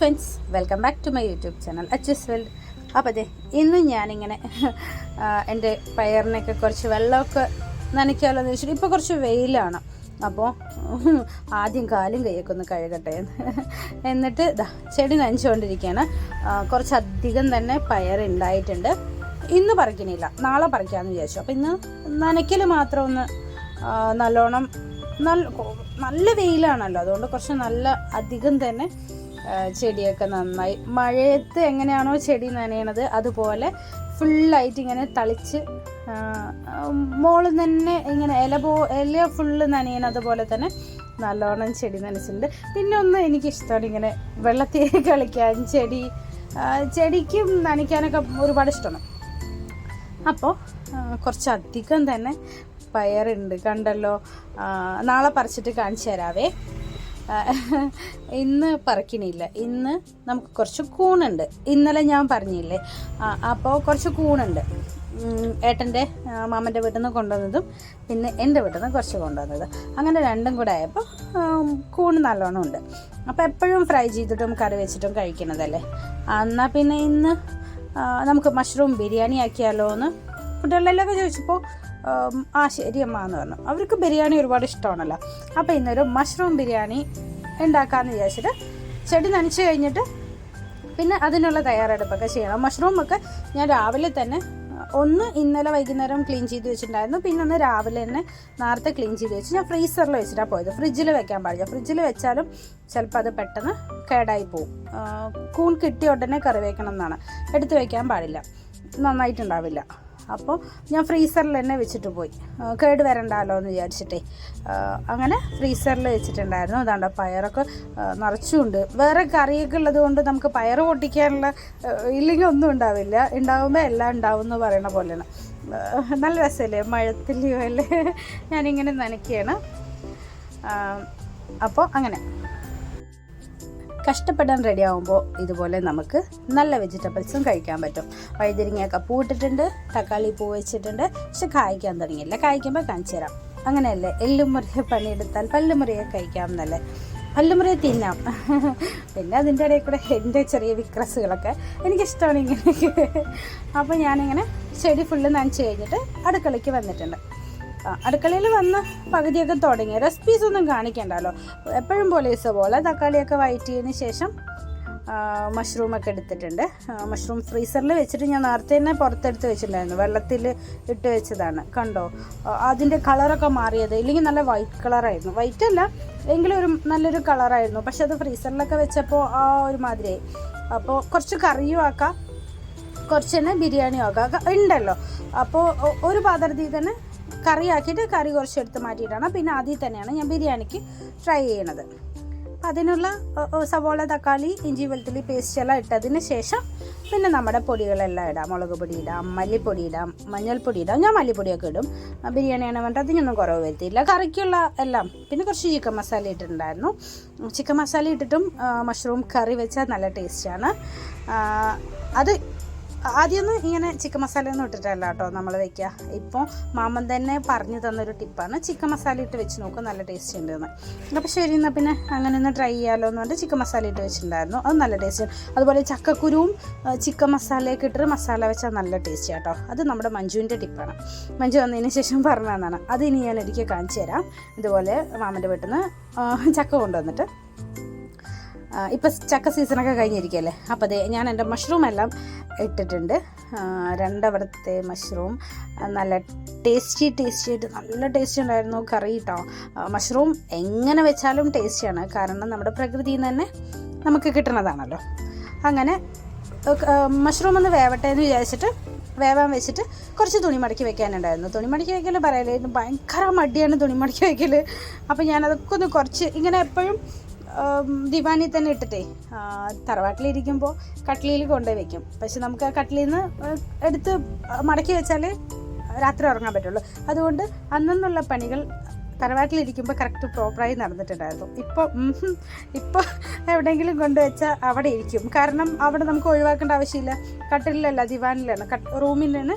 Friends welcome back to my YouTube channel Achus world അപ്പോൾ അതെ ഇന്ന് ഞാനിങ്ങനെ എന്റെ പയറിനൊക്കെ കുറച്ച് വെള്ളമൊക്കെ നനയ്ക്കാമല്ലോ എന്ന് വെച്ചിട്ട് ഇപ്പോൾ കുറച്ച് വെയിലാണ്. അപ്പോൾ ആദ്യം കാലും കൈയൊക്കെ ഒന്ന് കഴുകട്ടെ എന്നിട്ട് ദാ ചെടി നനച്ചുകൊണ്ടിരിക്കുകയാണ് കുറച്ചധികം തന്നെ പയർ ഉണ്ടായിട്ടുണ്ട് ഇന്ന് പറിക്കണില്ല നാളെ പറിക്കാമെന്ന് വിചാരിച്ചു. അപ്പോൾ ഇന്ന് നനയ്ക്കൽ മാത്രം ഒന്ന് നല്ലോണം നല്ല നല്ല വെയിലാണല്ലോ. അതുകൊണ്ട് കുറച്ച് നല്ല അധികം തന്നെ ചെടിയൊക്കെ നന്നായി. മഴയത്ത് എങ്ങനെയാണോ ചെടി നനയണത് അതുപോലെ ഫുള്ളായിട്ട് ഇങ്ങനെ തളിച്ച് മോൾ തന്നെ ഇങ്ങനെ ഇല പോ ഇല ഫുള്ള് നനയണത് പോലെ തന്നെ നല്ലോണം ചെടി നനച്ചിട്ടുണ്ട്. പിന്നെ ഒന്ന് എനിക്കിഷ്ടമാണ് ഇങ്ങനെ വെള്ളത്തിൽ കളിക്കാൻ ചെടി ചെടിക്കും നനയ്ക്കാനൊക്കെ ഒരുപാട് ഇഷ്ടമാണ്. അപ്പോൾ കുറച്ചധികം തന്നെ പയറുണ്ട്. കണ്ടല്ലോ നാളെ പറിച്ചിട്ട് കാണിച്ചു തരാവേ. ഇന്ന് പറിക്കണില്ല. ഇന്ന് നമുക്ക് കുറച്ച് കൂണുണ്ട്. ഇന്നലെ ഞാൻ പറഞ്ഞില്ലേ? അപ്പോൾ കുറച്ച് കൂണുണ്ട്. ഏട്ടന്റെ മാമന്റെ വീട്ടിൽ നിന്ന് കൊണ്ടുവന്നതും പിന്നെ എന്റെ വീട്ടിൽ നിന്ന് കുറച്ച് കൊണ്ടുവന്നത്. അങ്ങനെ രണ്ടും കൂടെ ആയപ്പോൾ കൂണ് നല്ലോണം ഉണ്ട്. അപ്പോൾ എപ്പോഴും ഫ്രൈ ചെയ്തിട്ടും കറി വെച്ചിട്ടും കഴിക്കണതല്ലേ? എന്നാൽ പിന്നെ ഇന്ന് നമുക്ക് മഷ്റൂം ബിരിയാണി ആക്കിയാലോ എന്ന് കുട്ടികളിലൊക്കെ ചോദിച്ചപ്പോൾ ആ ശരി അമ്മ എന്ന് പറഞ്ഞു. അവർക്ക് ബിരിയാണി ഒരുപാട് ഇഷ്ടമാണല്ലോ. അപ്പോൾ ഇന്നൊരു മഷ്റൂം ബിരിയാണി ഉണ്ടാക്കാമെന്ന് വിചാരിച്ചിട്ട് ചെടി നനച്ച് കഴിഞ്ഞിട്ട് പിന്നെ അതിനുള്ള തയ്യാറെടുപ്പൊക്കെ ചെയ്യണം. മഷ്റൂമൊക്കെ ഞാൻ രാവിലെ തന്നെ ഒന്ന് ഇന്നലെ വൈകുന്നേരം ക്ലീൻ ചെയ്ത് വെച്ചിട്ടുണ്ടായിരുന്നു. പിന്നെ ഒന്ന് രാവിലെ തന്നെ നേരത്തെ ക്ലീൻ ചെയ്ത് വെച്ച് ഞാൻ ഫ്രീസറിൽ വെച്ചിട്ടാണ് പോയത്. ഫ്രിഡ്ജിൽ വെക്കാൻ പാടില്ല. ഫ്രിഡ്ജിൽ വെച്ചാലും ചിലപ്പോൾ അത് പെട്ടെന്ന് കേടായി പോവും. കൂൺ കിട്ടിയ ഉടനെ കറി വയ്ക്കണം എന്നാണ്. എടുത്ത് വയ്ക്കാൻ പാടില്ല. നന്നായിട്ടുണ്ടാവില്ല. അപ്പോൾ ഞാൻ ഫ്രീസറിൽ തന്നെ വെച്ചിട്ട് പോയി. കേട് വരണ്ടല്ലോ എന്ന് വിചാരിച്ചിട്ടേ. അങ്ങനെ ഫ്രീസറിൽ വെച്ചിട്ടുണ്ടായിരുന്നു. അതാണ്ട് പയറൊക്കെ നിറച്ചുകൊണ്ട് വേറെ കറിയൊക്കെ ഉള്ളത് കൊണ്ട് നമുക്ക് പയർ പൊട്ടിക്കാനുള്ള ഇല്ലെങ്കിൽ ഒന്നും ഉണ്ടാവില്ല. ഉണ്ടാവുമ്പോൾ എല്ലാം ഉണ്ടാവും എന്ന് പറയണ പോലെയാണ്. നല്ല രസമല്ലേ മഴത്തിൽ അല്ലേ ഞാനിങ്ങനെ നനയ്ക്കുകയാണ് അപ്പോൾ അങ്ങനെ. കഷ്ടപ്പെടാൻ റെഡി ആകുമ്പോൾ ഇതുപോലെ നമുക്ക് നല്ല വെജിറ്റബിൾസും കഴിക്കാൻ പറ്റും. വഴുതിരിങ്ങയൊക്കെ പൂട്ടിട്ടുണ്ട് തക്കാളി പൂ വെച്ചിട്ടുണ്ട് പക്ഷെ കായ്ക്കാൻ തുടങ്ങിയില്ല. കായ്ക്കുമ്പോൾ കാണിച്ചു തരാം. അങ്ങനെയല്ലേ? എല്ലുമുറിയെ പണിയെടുത്താൽ പല്ലുമുറിയെ കഴിക്കാം എന്നല്ലേ പല്ലുമുറിയെ തിന്നാം. പിന്നെ അതിന്റെ ഇടയിൽ കൂടെ എന്റെ ചെറിയ വിക്രസുകളൊക്കെ എനിക്കിഷ്ടമാണ് ഇങ്ങനെയൊക്കെ. അപ്പോൾ ഞാനിങ്ങനെ ചെടി ഫുള്ള് നനച്ച് കഴിഞ്ഞിട്ട് അടുക്കളയ്ക്ക് വന്നിട്ടുണ്ട്. അടുക്കളയിൽ വന്ന് പകുതിയൊക്കെ തുടങ്ങി. റെസിപ്പീസ് ഒന്നും കാണിക്കണ്ടല്ലോ. എപ്പോഴും പോലെ തക്കാളിയൊക്കെ വഴറ്റിയതിന് ശേഷം മഷ്റൂമൊക്കെ എടുത്തിട്ടുണ്ട്. മഷ്റൂം ഫ്രീസറിൽ വെച്ചിട്ട് ഞാൻ നേരത്തെ തന്നെ പുറത്തെടുത്ത് വെച്ചിട്ടുണ്ടായിരുന്നു. വെള്ളത്തിൽ ഇട്ട് വെച്ചതാണ്. കണ്ടോ? അതിന്റെ കളറൊക്കെ മാറിയത്. ഇല്ലെങ്കിൽ നല്ല വൈറ്റ് കളറായിരുന്നു വൈറ്റ് അല്ല എങ്കിലും ഒരു നല്ലൊരു കളറായിരുന്നു പക്ഷെ അത് ഫ്രീസറിലൊക്കെ വെച്ചപ്പോൾ ആ ഒരു മാതിരിയായി. അപ്പോൾ കുറച്ച് കറിയും ആക്കാം. കുറച്ച് തന്നെ ബിരിയാണിയും ആക്കാം. ഉണ്ടല്ലോ. അപ്പോൾ ഒരു പാത്രത്തിൽ തന്നെ കറി ആക്കിയിട്ട് കറി കുറച്ച് എടുത്ത് മാറ്റിയിട്ടാണ്. പിന്നെ അതിൽ തന്നെയാണ് ഞാൻ ബിരിയാണിക്ക് ഫ്രൈ ചെയ്യണത്. അതിനുള്ള സവോള തക്കാളി ഇഞ്ചി വെളുത്തുള്ളി പേസ്റ്റ് എല്ലാം ഇട്ടതിന് ശേഷം പിന്നെ നമ്മുടെ പൊടികളെല്ലാം ഇടാം. മുളക് പൊടി ഇടാം മല്ലിപ്പൊടി ഇടാം മഞ്ഞൾപ്പൊടി ഇടാം. ഞാൻ മല്ലിപ്പൊടിയൊക്കെ ഇടും. ബിരിയാണി ബിരിയാണിയാണ് വേണ്ടത് അതിനൊന്നും കുറവ് വരുത്തിയില്ല. കറിക്കുള്ള എല്ലാം. പിന്നെ കുറച്ച് ചിക്കൻ മസാല ഇട്ടിട്ടുണ്ടായിരുന്നു. ചിക്കൻ മസാല ഇട്ടിട്ടും മഷ്റൂം കറി വെച്ചാൽ നല്ല ടേസ്റ്റാണ് അത് ആദ്യമൊന്നും ഇങ്ങനെ ചിക്കൻ മസാല ഒന്നും ഇട്ടിട്ടല്ല കേട്ടോ നമ്മൾ വെക്കുക ഇപ്പോൾ മാമൻ തന്നെ പറഞ്ഞു തന്നൊരു ടിപ്പാണ് ചിക്കൻ മസാല ഇട്ട് വെച്ച് നോക്കും നല്ല ടേസ്റ്റ് ഉണ്ടെന്ന്. അപ്പോൾ ശരി എന്നാൽ പിന്നെ അങ്ങനെ ഒന്ന് ട്രൈ ചെയ്യാമല്ലോ എന്ന് പറഞ്ഞിട്ട് ചിക്കൻ മസാല ഇട്ട് വെച്ചിട്ടുണ്ടായിരുന്നു. അത് നല്ല ടേസ്റ്റ് ആണ്. അതുപോലെ ചക്കക്കുരുവും ചിക്കൻ മസാലയൊക്കെ ഇട്ടിട്ട് മസാല വെച്ചാൽ നല്ല ടേസ്റ്റ് കേട്ടോ. അത് നമ്മുടെ മഞ്ജുവിന്റെ ടിപ്പാണ്. മഞ്ജു വന്നതിന് ശേഷം പറഞ്ഞതാണ്. അത് ഇനി ഞാൻ ഒരിക്കൽ കാണിച്ചു തരാം. ഇതുപോലെ മാമന്റെ വീട്ടിൽ നിന്ന് ചക്ക കൊണ്ടുവന്നിട്ട് ഇപ്പം ചക്ക സീസണൊക്കെ കഴിഞ്ഞിരിക്കുകയല്ലേ? അപ്പോൾ അതെ ഞാൻ എന്റെ മഷ്റൂം എല്ലാം ഇട്ടിട്ടുണ്ട്. രണ്ടവിടത്തെ മഷ്റൂം നല്ല ടേസ്റ്റി ടേസ്റ്റി ആയിട്ട് നല്ല ടേസ്റ്റ് ഉണ്ടായിരുന്നു കറി കേട്ടോ മഷ്റൂം എങ്ങനെ വെച്ചാലും ടേസ്റ്റിയാണ് കാരണം നമ്മുടെ പ്രകൃതിയിൽ നിന്ന് തന്നെ നമുക്ക് കിട്ടുന്നതാണല്ലോ. അങ്ങനെ മഷ്റൂം ഒന്ന് വേവട്ടെ എന്ന് വിചാരിച്ചിട്ട് വേവാൻ വെച്ചിട്ട് കുറച്ച് തുണി മടക്കി വെക്കാനുണ്ടായിരുന്നു. തുണി മടക്കി വെക്കൽ പറയലായിരുന്നു ഭയങ്കര മടിയാണ് തുണി മടക്കി വെക്കൽ അപ്പോൾ ഞാനതൊക്കെ ഒന്ന് കുറച്ച് ഇങ്ങനെ എപ്പോഴും ദിവാനി തന്നെ ഇട്ടിട്ടേ. തറവാട്ടിലിരിക്കുമ്പോൾ കട്ട്ലിയിൽ കൊണ്ടുപോയി വെക്കും. പക്ഷെ നമുക്ക് ആ കട്ട്ലിയിൽ നിന്ന് എടുത്ത് മടക്കി വെച്ചാൽ രാത്രി ഉറങ്ങാൻ പറ്റുള്ളൂ. അതുകൊണ്ട് അന്നുള്ള പണികൾ തറവാട്ടിലിരിക്കുമ്പോൾ കറക്റ്റ് പ്രോപ്പറായി നടന്നിട്ടുണ്ടായിരുന്നു. ഇപ്പോൾ ഇപ്പോൾ എവിടെയെങ്കിലും കൊണ്ടുവച്ചാൽ അവിടെ ഇരിക്കും. കാരണം അവിടെ നമുക്ക് ഒഴിവാക്കേണ്ട ആവശ്യമില്ല. കട്ടിലല്ല ദിവാനിലാണ്. കട്ട് റൂമിലാണ്.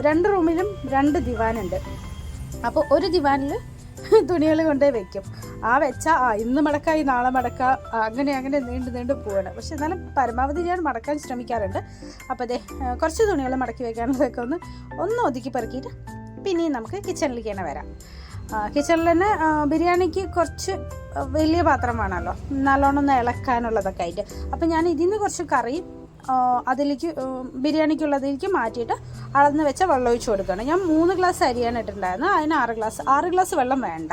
രണ്ട് റൂമിലും രണ്ട് ദിവാനുണ്ട്. അപ്പോൾ ഒരു ദിവാനിൽ തുണികൾ കൊണ്ടുപോയി വെക്കും. ആ വെച്ച ആ ഇന്ന് മടക്കായി നാളെ മടക്ക അങ്ങനെ അങ്ങനെ നീണ്ടു നീണ്ടു പോവാണ്. പക്ഷെ എന്നാലും പരമാവധി ഞാൻ മടക്കാൻ ശ്രമിക്കാറുണ്ട്. അപ്പോൾ അതെ കുറച്ച് തുണികൾ മടക്കി വെക്കാനുള്ളതൊക്കെ ഒന്ന് ഒന്ന് ഒതുക്കി പെറുക്കിയിട്ട് പിന്നെയും നമുക്ക് കിച്ചണിലേക്ക് തന്നെ വരാം. കിച്ചണിൽ തന്നെ ബിരിയാണിക്ക് കുറച്ച് വലിയ പാത്രം വേണമല്ലോ. നല്ലോണം ഒന്ന് ഇളക്കാനുള്ളതൊക്കെ ആയിട്ട്. അപ്പം ഞാൻ ഇതിൽ നിന്ന് കുറച്ച് കറി അതിലേക്ക് ബിരിയാണിക്കുള്ളതിലേക്ക് മാറ്റിയിട്ട് അളന്ന് വെച്ച വെള്ളം ഒഴിച്ച് കൊടുക്കണം ഞാൻ മൂന്ന് ഗ്ലാസ് അരിയാണ് ഇട്ടിട്ടുണ്ടായിരുന്നത്. അതിന് ആറ് ഗ്ലാസ് ആറ് ഗ്ലാസ് വെള്ളം വേണ്ട.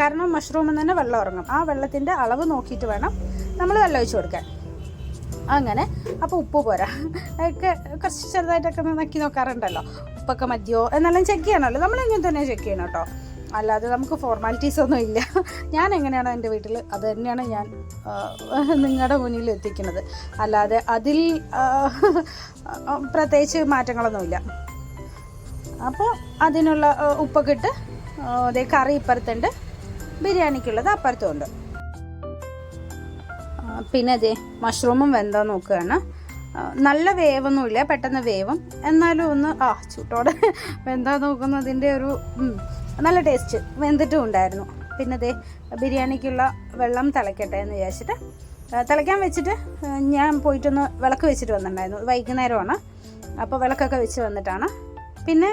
കാരണം മഷ്റൂമിൽ തന്നെ വെള്ളം ഇറങ്ങും. ആ വെള്ളത്തിന്റെ അളവ് നോക്കിയിട്ട് വേണം നമ്മൾ വെള്ളം ഒഴിച്ച് കൊടുക്കാൻ. അങ്ങനെ. അപ്പോൾ ഉപ്പ് പോരാ. ഒക്കെ കുറച്ച് ചെറുതായിട്ടൊക്കെ നക്കി നോക്കാറുണ്ടല്ലോ. ഉപ്പൊക്കെ മതിയോ? എന്നെല്ലാം ചെക്ക് ചെയ്യണമല്ലോ. നമ്മളെങ്ങനെ തന്നെ ചെക്ക് ചെയ്യണം കേട്ടോ. അല്ലാതെ നമുക്ക് ഫോർമാലിറ്റീസ് ഒന്നും ഇല്ല. ഞാൻ എങ്ങനെയാണോ എന്റെ വീട്ടിൽ അത് തന്നെയാണ് ഞാൻ നിങ്ങളുടെ മുന്നിൽ എത്തിക്കുന്നത്. അല്ലാതെ അതിൽ പ്രത്യേകിച്ച് മാറ്റങ്ങളൊന്നുമില്ല അപ്പോൾ അതിനുള്ള ഉപ്പൊക്കെ ഇട്ട് അതേ കറി ഇപ്പുറത്തുണ്ട്. ബിരിയാണിക്കുള്ളത് അപ്പുറത്തും ഉണ്ട് പിന്നെ അതെ മഷ്റൂമും വെന്താ നോക്കുകയാണ്. നല്ല വേവൊന്നുമില്ല പെട്ടെന്ന് വേവും. എന്നാലും ഒന്ന് ആ ചൂട്ടോടെ വെന്താ നോക്കുന്നതിന്റെ ഒരു നല്ല ടേസ്റ്റ് വെന്തിട്ടും ഉണ്ടായിരുന്നു. പിന്നെ അതെ ബിരിയാണിക്കുള്ള വെള്ളം തിളയ്ക്കട്ടെ എന്ന് വിചാരിച്ചിട്ട് തിളയ്ക്കാൻ വെച്ചിട്ട് ഞാൻ പോയിട്ടൊന്ന് വിളക്ക് വെച്ചിട്ട് വന്നിട്ടുണ്ടായിരുന്നു. വൈകുന്നേരമാണ്. അപ്പോൾ വിളക്കൊക്കെ വെച്ച് വന്നിട്ടാണ് പിന്നെ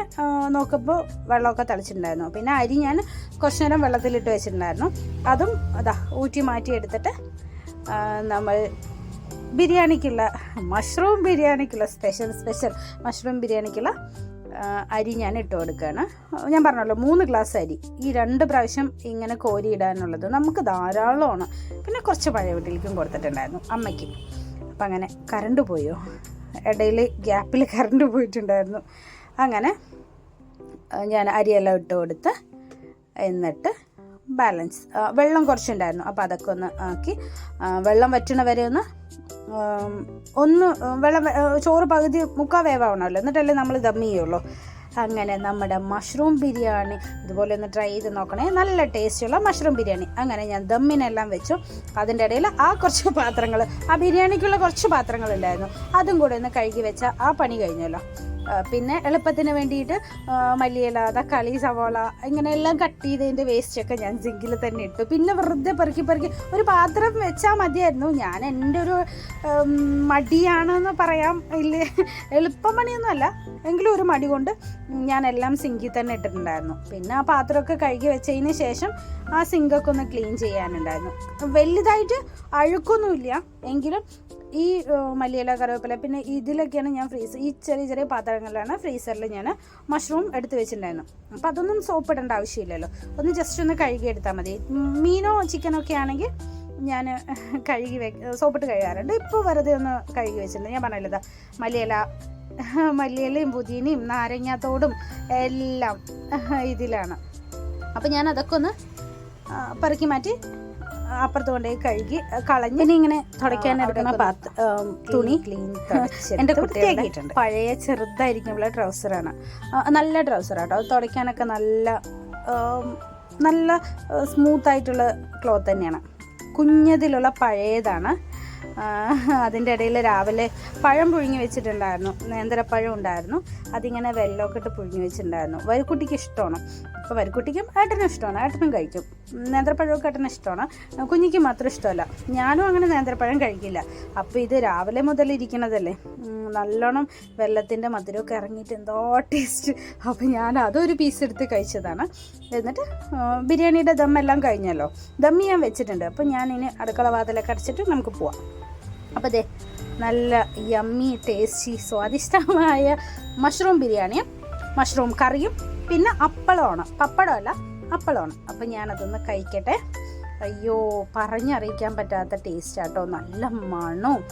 നോക്കുമ്പോൾ വെള്ളമൊക്കെ തിളച്ചിട്ടുണ്ടായിരുന്നു. പിന്നെ അരി ഞാൻ കുറച്ച് നേരം വെള്ളത്തിലിട്ട് വെച്ചിട്ടുണ്ടായിരുന്നു. അതും അതാ ഊറ്റി മാറ്റി എടുത്തിട്ട് നമ്മൾ ബിരിയാണിക്കുള്ള മഷ്റൂം ബിരിയാണിക്കുള്ള സ്പെഷ്യൽ സ്പെഷ്യൽ മഷ്റൂം ബിരിയാണിക്കുള്ള അരി ഞാൻ ഇട്ട് കൊടുക്കുകയാണ്. ഞാൻ പറഞ്ഞല്ലോ മൂന്ന് ഗ്ലാസ് അരി. ഈ രണ്ട് പ്രാവശ്യം ഇങ്ങനെ കോരി ഇടാനുള്ളത് നമുക്ക് ധാരാളമാണ്. പിന്നെ കുറച്ച് പഴയ വീട്ടിലേക്കും കൊടുത്തിട്ടുണ്ടായിരുന്നു അമ്മയ്ക്ക്. അപ്പം അങ്ങനെ കറണ്ട് പോയോ? ഇടയിൽ ഗ്യാപ്പിൽ കറണ്ട് പോയിട്ടുണ്ടായിരുന്നു. അങ്ങനെ ഞാൻ അരിയെല്ലാം ഇട്ട് കൊടുത്ത് എന്നിട്ട് ബാലൻസ് വെള്ളം കുറച്ചുണ്ടായിരുന്നു. അപ്പോൾ അതൊക്കെ ഒന്ന് ആക്കി വെള്ളം വറ്റണ വരെ ഒന്ന് ഒന്ന് വെള്ളം ചോറ് പകുതി മുക്കാ വേവാവണമല്ലോ. എന്നിട്ടല്ലേ നമ്മൾ ദം ചെയ്യുള്ളൂ. അങ്ങനെ നമ്മുടെ മഷ്റൂം ബിരിയാണി ഇതുപോലെ ഒന്ന് ട്രൈ ചെയ്ത് നോക്കണേ. നല്ല ടേസ്റ്റുള്ള മഷ്റൂം ബിരിയാണി. അങ്ങനെ ഞാൻ ദമ്മിനെല്ലാം വെച്ചു. അതിന്റെ ഇടയിൽ ആ കുറച്ച് പാത്രങ്ങൾ ആ ബിരിയാണിക്കുള്ള കുറച്ച് പാത്രങ്ങളുണ്ടായിരുന്നു. അതും കൂടെ ഒന്ന് കഴുകി വെച്ച ആ പണി കഴിഞ്ഞല്ലോ. പിന്നെ എളുപ്പത്തിന് വേണ്ടിയിട്ട് മല്ലിയില തക്കാളി സവോള ഇങ്ങനെ എല്ലാം കട്ട് ചെയ്തതിന്റെ വേസ്റ്റൊക്കെ ഞാൻ സിങ്കിൽ തന്നെ ഇട്ടു. പിന്നെ വെറുതെ പെറുക്കി പെറുക്കി ഒരു പാത്രം വെച്ചാൽ മതിയായിരുന്നു. ഞാൻ എന്റെ ഒരു മടിയാണെന്ന് പറയാം. ഇല്ല എളുപ്പം പണിയൊന്നുമല്ല എങ്കിലും ഒരു മടി കൊണ്ട് ഞാൻ എല്ലാം സിങ്കിൽ തന്നെ ഇട്ടിട്ടുണ്ടായിരുന്നു. പിന്നെ ആ പാത്രമൊക്കെ കഴുകി വെച്ചതിന് ശേഷം ആ സിങ്കൊക്കെ ഒന്ന് ക്ലീൻ ചെയ്യാനുണ്ടായിരുന്നു. വലുതായിട്ട് അഴുക്കൊന്നുമില്ല. എങ്കിലും ഈ മല്ലിയില കറിവേപ്പില പിന്നെ ഇതിലൊക്കെയാണ് ഞാൻ ഫ്രീസർ ഈ ചെറിയ ചെറിയ പാത്രങ്ങളിലാണ് ഫ്രീസറിൽ ഞാൻ മഷ്റൂം എടുത്ത് വെച്ചിട്ടുണ്ടായിരുന്നു അപ്പോൾ അതൊന്നും സോപ്പ് ഇടേണ്ട ആവശ്യമില്ലല്ലോ. ഒന്ന് ജസ്റ്റ് ഒന്ന് കഴുകി എടുത്താൽ മതി. മീനോ ചിക്കനോ ഒക്കെ ആണെങ്കിൽ ഞാൻ കഴുകി വെ സോപ്പിട്ട് കഴുകാറുണ്ട്. ഇപ്പോൾ വെറുതെ ഒന്ന് കഴുകി വെച്ചിട്ടുണ്ട്. ഞാൻ പറഞ്ഞില്ലതാ മല്ലിയില മല്ലിയിലയും പുതിനയും നാരങ്ങാത്തോടും എല്ലാം ഇതിലാണ്. അപ്പോൾ ഞാൻ അതൊക്കെ ഒന്ന് പെറുക്കി മാറ്റി അപ്പുറത്ത് കൊണ്ടുപോയി കഴുകി കളഞ്ഞ് ഇനി ഇങ്ങനെ തുടയ്ക്കാൻ എടുക്കുന്ന പാത്ത് തുണി. ക്ലീൻ എന്റെ കുട്ടിയാക്കിയിട്ടുണ്ട്. പഴയ ചെറുതായിരിക്കുമ്പോൾ ട്രൗസറാണ്. നല്ല ട്രൗസറാട്ടോ അത് തുടയ്ക്കാനൊക്കെ നല്ല നല്ല സ്മൂത്ത് ആയിട്ടുള്ള ക്ലോത്ത് തന്നെയാണ്. കുഞ്ഞതിലുള്ള പഴയതാണ്. അതിന്റെ ഇടയിൽ രാവിലെ പഴം പുഴുങ്ങി വെച്ചിട്ടുണ്ടായിരുന്നു. നേന്ത്രപ്പഴം ഉണ്ടായിരുന്നു. അതിങ്ങനെ വെള്ളമൊക്കെ ഇട്ട് പുഴുങ്ങി വെച്ചിട്ടുണ്ടായിരുന്നു. വരിക്കുട്ടിക്ക് ഇഷ്ടമാണ്. അപ്പോൾ വരിക്കുട്ടിക്കും ഏട്ടനും ഇഷ്ടമാണ്. ഏട്ടനും കഴിക്കും. നേന്ത്രപ്പഴമൊക്കെ ഏട്ടനും ഇഷ്ടമാണ്. കുഞ്ഞിക്ക് മാത്രം ഇഷ്ടമല്ല. ഞാനും അങ്ങനെ നേന്ത്രപ്പഴം കഴിക്കില്ല. അപ്പോൾ ഇത് രാവിലെ മുതൽ ഇരിക്കണതല്ലേ. നല്ലോണം വെള്ളത്തിന്റെ മധുരമൊക്കെ ഇറങ്ങിയിട്ട് എന്തോ ടേസ്റ്റ് അപ്പോൾ ഞാൻ അതൊരു പീസ് എടുത്ത് കഴിച്ചതാണ്. എന്നിട്ട് ബിരിയാണിയുടെ ദം എല്ലാം കഴിഞ്ഞല്ലോ. ദം ഞാൻ വെച്ചിട്ടുണ്ട്. അപ്പോൾ ഞാനിനി അടുക്കള വാതിലൊക്കെ അടച്ചിട്ട് നമുക്ക് പോവാം. അപ്പോൾ അതെ നല്ല യമ്മി ടേസ്റ്റി സ്വാദിഷ്ടമായ മഷ്റൂം ബിരിയാണിയും മഷ്റൂം കറിയും പിന്നെ അപ്പളമാണ്. പപ്പടമല്ല അപ്പളമാണ്. അപ്പോൾ ഞാനതൊന്ന് കഴിക്കട്ടെ. അയ്യോ പറഞ്ഞറിയിക്കാൻ പറ്റാത്ത ടേസ്റ്റ് ആട്ടോ നല്ല മണവും.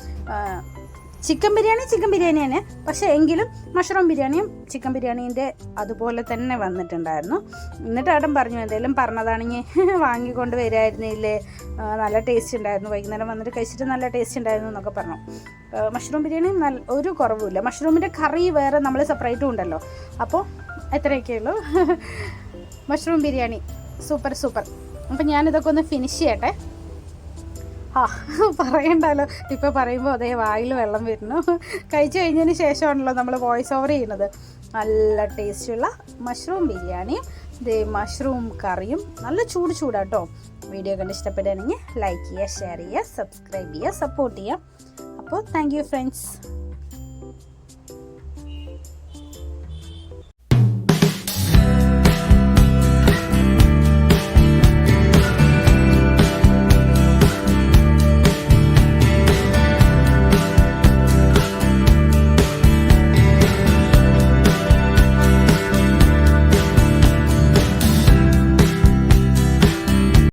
ചിക്കൻ ബിരിയാണി ചിക്കൻ ബിരിയാണി തന്നെ. പക്ഷേ എങ്കിലും മഷ്റൂം ബിരിയാണിയും ചിക്കൻ ബിരിയാണീന്റെ അതുപോലെ തന്നെ വന്നിട്ടുണ്ടായിരുന്നു. എന്നിട്ട് ഏട്ടൻ പറഞ്ഞു എന്തെങ്കിലും പറഞ്ഞതാണെങ്കിൽ വാങ്ങിക്കൊണ്ട് വരായിരുന്നില്ലേ? നല്ല ടേസ്റ്റ് ഉണ്ടായിരുന്നു. വൈകുന്നേരം വന്നിട്ട് കഴിച്ചിട്ട് നല്ല ടേസ്റ്റ് ഉണ്ടായിരുന്നു എന്നൊക്കെ പറഞ്ഞു. മഷ്റൂം ബിരിയാണി നല്ല ഒരു കുറവുമില്ല. മഷ്റൂമിന്റെ കറി വേറെ നമ്മൾ സെപ്പറേറ്റും ഉണ്ടല്ലോ. അപ്പോൾ എത്രയൊക്കെ ഉള്ളൂ. മഷ്റൂം ബിരിയാണി സൂപ്പർ സൂപ്പർ അപ്പം ഞാനിതൊക്കെ ഒന്ന് ഫിനിഷ് ചെയ്യട്ടെ. ആ പറയണ്ടല്ലോ. ഇപ്പോൾ പറയുമ്പോൾ അതേ വായിൽ വെള്ളം വരുന്നു. കഴിച്ചു കഴിഞ്ഞതിന് ശേഷമാണല്ലോ നമ്മൾ വോയിസ് ഓവർ ചെയ്യുന്നത്. നല്ല ടേസ്റ്റുള്ള മഷ്റൂം ബിരിയാണിയും ദേ മഷ്റൂം കറിയും നല്ല ചൂട് ചൂടാട്ടോ. വീഡിയോ കണ്ട് ഇഷ്ടപ്പെടുകയാണെങ്കിൽ ലൈക്ക് ചെയ്യുക ഷെയർ ചെയ്യുക സബ്സ്ക്രൈബ് ചെയ്യുക സപ്പോർട്ട് ചെയ്യുക. അപ്പോൾ താങ്ക് യു ഫ്രണ്ട്സ്